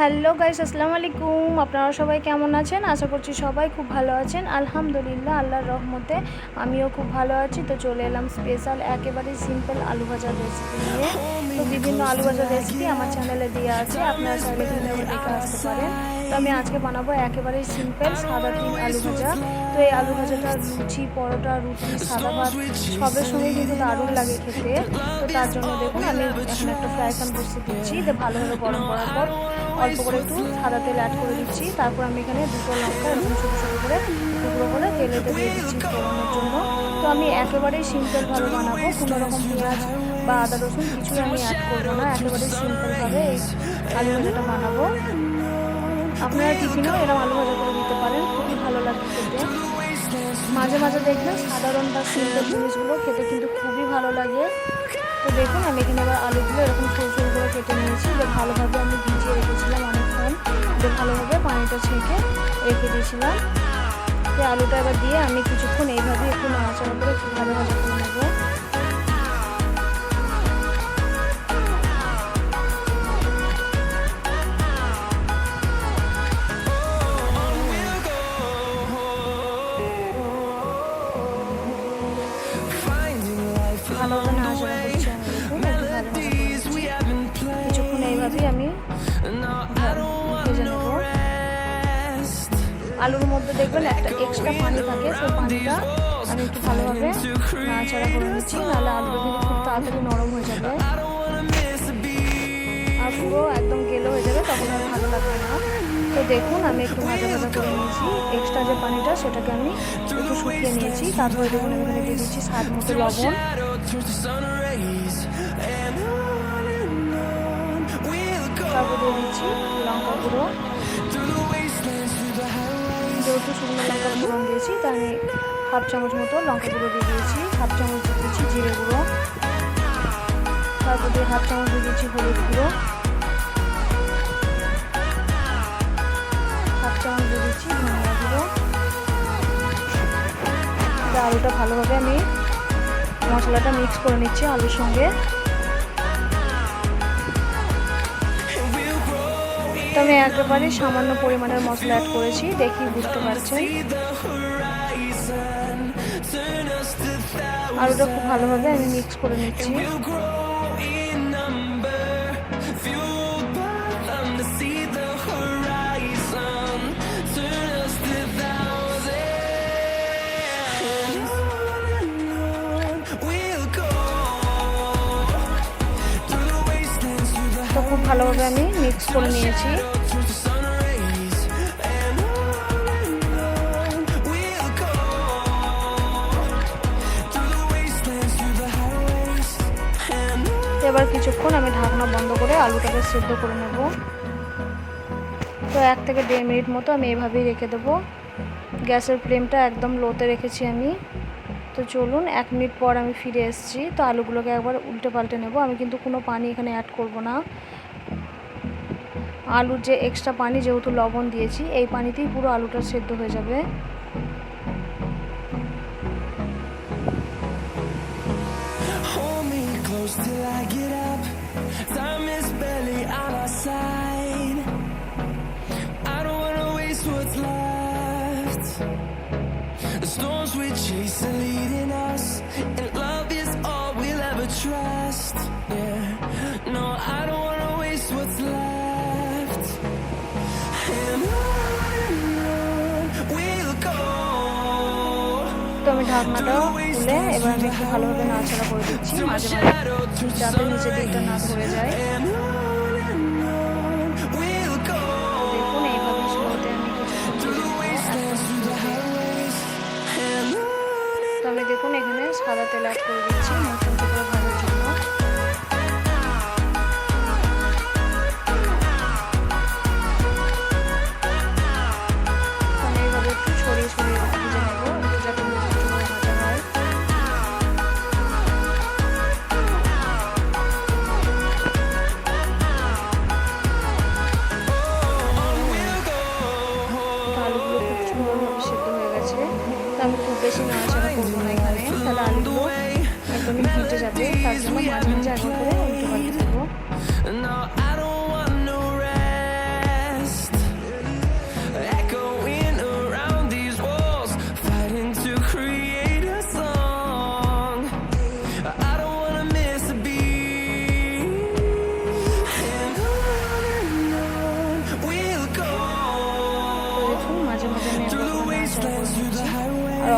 Hello guys, আসসালামু আলাইকুম। আপনারা সবাই কেমন আছেন? আশা করছি সবাই খুব ভালো আছেন। আলহামদুলিল্লাহ, আল্লাহর রহমতে আমিও খুব ভালো আছি। তো চলে এলাম স্পেশাল একেবারে সিম্পল আলু ভাজার রেসিপি নিয়ে। তো বিভিন্ন আলু ভাজার রেসিপি আমার চ্যানেলে দেওয়া আছে, আপনারা চাইলে কিন্তু দেখে আসতে পারেন। তো আমি আজকে বানাবো একেবারে সিম্পল সাদা তিন আলু ভাজা। তো এই আলু ভাজাটা লুচি পরোটা, রুটি, সাদা ভাত, সবের সঙ্গে কিন্তু দারুণ লাগে খেতে। তো তার জন্য দেখুন, আমি এখন একটা ফ্রাই প্যান বসিয়ে দিচ্ছি। ভালোভাবে গরম করার পর অল্প করে একটু সাদা তেল অ্যাড করে দিচ্ছি। তারপর আমি এখানে দুটো লঙ্কা এরকম ছোটো ছোটো করে টুকরো করে তেলেতে দিয়ে দিচ্ছি ফোড়ানোর জন্য। তো আমি একেবারেই সিম্পলভাবে বানাবো, কোনো রকম পেঁয়াজ বা আদা, রসুন কিছুই আমি অ্যাড করব না। একেবারেই সিম্পলভাবে এই আলু ভাজাটা বানাবো। আপনারা টিফিনেও এরকম আলু ভাজা করে দিতে পারেন। খুবই ভালো লাগে খেতে। মাঝে মাঝে দেখবেন সাধারণ বা সিম্পল জিনিসগুলো খেতে কিন্তু খুবই ভালো লাগে। তো দেখুন, আমি এখানে এবার আলুগুলো এরকম সরু সরু করে কেটে নিয়েছি। যে ভালোভাবে আমি ভিজিয়ে রেখেছিলাম অনেকক্ষণ। যে ভালোভাবে পানিটা ছেঁকে রেখে দিয়েছিলাম। আলুটা এবার দিয়ে আমি কিছুক্ষণ এইভাবে একটু নাড়াচাড়া করে ভালো ভাজা করে নেব। করছি আমি দেখুন একটু ভালো কিছুক্ষণ এইভাবেই আমি ভেজে আলুর মধ্যে দেখবেন একটা এক্সট্রা পানি থাকে সেই পানিটা আমি একটু ভালোভাবে নাড়াচাড়া করে নিচ্ছি নাহলে আলুটা কিন্তু খুব তাড়াতাড়ি নরম হয়ে যাবে আর পুরো একদম গেলো হয়ে যাবে, তখন আর ভালো লাগবে না। তো দেখুন, আমি একটু ভাজা ভাজা করে নিয়েছি। এক্সট্রা যে পানিটা, সেটাকে আমি একটু শুকিয়ে নিয়েছি। তারপরে দেখুন আমি দিয়ে দিচ্ছি স্বাদ মতো লবণ। তারপর দিয়ে দিচ্ছি লঙ্কা গুঁড়ো। যেহেতু শুকনো লঙ্কার ফোড়ন দিয়েছি, তাই আমি হাফ চামচ মতো লঙ্কা গুঁড়ো দিয়ে দিয়েছি। হাফ চামচ দিয়ে দিচ্ছি জিরে গুঁড়ো। তারপর দিয়ে হাফ চামচ দিয়ে দিচ্ছি হলুদ গুঁড়ো। চামচ দিচ্ছি ধনিয়া গুঁড়ো আলুটা ভালোভাবে আমি মশলাটা মিক্স করে নিচ্ছি আলুর সঙ্গে। তো আমি একেবারে সামান্য পরিমাণের মশলা অ্যাড করেছি দেখি বুঝতে পারছেন। আলুটা খুব ভালোভাবে আমি মিক্স করে নিচ্ছি। তো খুব ভালোভাবে আমি মিক্স করে নিয়েছি। এবার কিছুক্ষণ আমি ঢাকনা বন্ধ করে আলুটাকে সেদ্ধ করে নেব। তো এক থেকে দেড় মিনিট মতো আমি এভাবেই রেখে দেবো। গ্যাসের ফ্লেমটা একদম লোতে রেখেছি আমি। তো চলুন, এক মিনিট পর আমি ফিরে এসেছি। তো আলুগুলোকে একবার উল্টে পাল্টে নেব। আমি কিন্তু কোনো পানি এখানে অ্যাড করব না। আলুর যে এক্সট্রা পানি, যেহেতু লবণ দিয়েছি, এই পানিতেই পুরো আলুটা সেদ্ধ হয়ে যাবে। Are leading us, and love is all we'll ever trust. Yeah, no, I don't wanna waste what's left. And on we'll go. তো আমি ঢাকনাটা খুলে এবার আমি একটু ভালোভাবে নাড়াচাড়া করে দিচ্ছি মাঝে মাঝে যাতে নিচে দিকটা না ধরে যায় বেশি নাড়াচাড়া করব না এখানে। তাহলে আলুগুলো একদমই ফেটে যাবে। তার জন্য মাঝে মাঝে একবার করে উল্টো পাল্টে দেবো।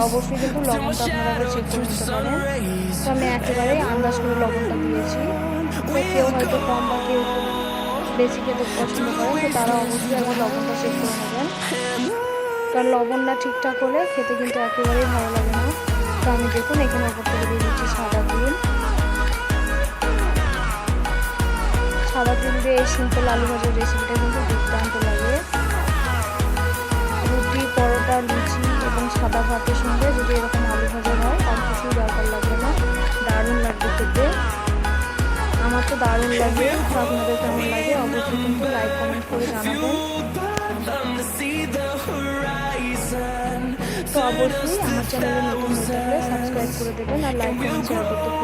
অবশ্যই কিন্তু লবণটা আপনারা চেক করে নিতে পারেন। তো আমি একেবারেই আন্দাজ করে লবণটা দিয়েছি। কেউ হয়তো কম বা কেউ বেশি খেতে পছন্দ করেন, তো তারা অবশ্যই একবার লবণটা চেক করে নেবেন। কারণ লবণ না ঠিকঠাক হলে খেতে কিন্তু একেবারেই ভালো লাগে না। তো আমি দেখুন, এখানে ওপর থেকে দিয়ে দিচ্ছি সাদা তিল। সাদা তিল দিয়ে এই সিম্পল আলু ভাজার রেসিপিটা কিন্তু দুর্দান্ত লাগে। দারুণ লাগে আপনাদের কেমন লাগে অবশ্যই কিন্তু লাইক কমেন্ট করে জানাবেন. তো অবশ্যই আমার চ্যানেলে নতুন হয়ে সাবস্ক্রাইব করে দেবেন আর লাইক কমেন্ট করতে।